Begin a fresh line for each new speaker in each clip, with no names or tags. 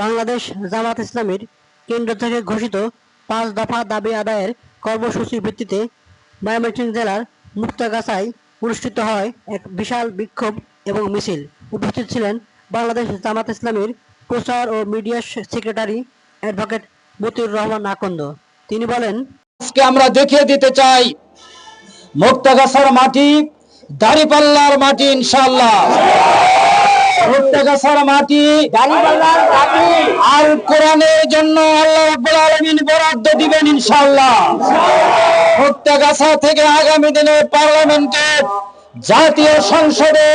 বাংলাদেশ জামাত ইসলামীর কেন্দ্র থেকে ঘোষিত পাঁচ দফা দাবি আদায়ের কর্মসূচির ভিত্তিতে ময়মনসিংহ জেলার মুক্তাগাছায় অনুষ্ঠিত হয় এক বিশাল বিক্ষোভ এবং মিছিল। উপস্থিত ছিলেন বাংলাদেশ জামাত ইসলামীর প্রচার ও media secretary advocate Motiur Rahman Akand. তিনি বলেন,
আজকে আমরা দেখিয়ে দিতে চাই, মুক্তাগাছার মাটি, দাড়িপাল্লার মাটি ইনশাল্লাহ মুক্তাগাছার মাটি আর কোরআনের জন্য আল্লাহ রাব্বুল আলামিন বরাদ্দ দিবেন ইনশাল্লাহ মুক্তাগাছা থেকে আগামী দিনে পার্লামেন্টে জাতীয় সংসদে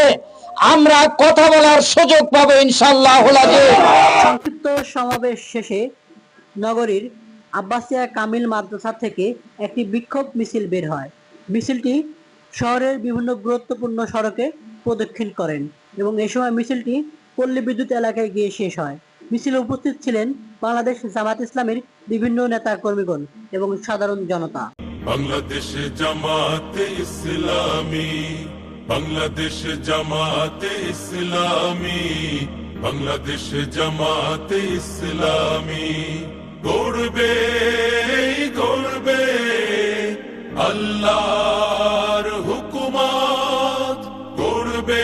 আমরা কথা বলার সুযোগ পাবো ইনশাল্লাহ লাগে
সংক্ষিপ্ত সমাবেশ শেষে নগরীর আব্বাসিয়া কামিল মাদ্রাসা থেকে একটি বিক্ষোভ মিছিল বের হয়। মিছিলটি শহরের বিভিন্ন গুরুত্বপূর্ণ সড়কে প্রদক্ষিণ করেন। এবং এই সময় মিছিলটি পল্লী বিদ্যুৎ এলাকায় গিয়ে শেষ হয়। মিছিলে উপস্থিত ছিলেন বাংলাদেশ জামাত ইসলামের বিভিন্ন নেতা কর্মীগণ এবং সাধারণ জনতা।
বাংলাদেশ জামাতে ইসলামী, বাংলাদেশ জামাতে ইসলামী, বাংলাদেশ জামাতে ইসলামী। গড়বে গড়বে আল্লাহর হুকুমত, গড়বে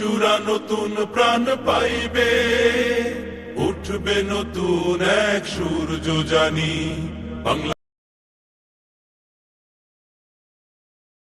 শিশুরা নতুন প্রাণ পাইবে। উঠবে নতুন এক সূর্য জানি। বাংলা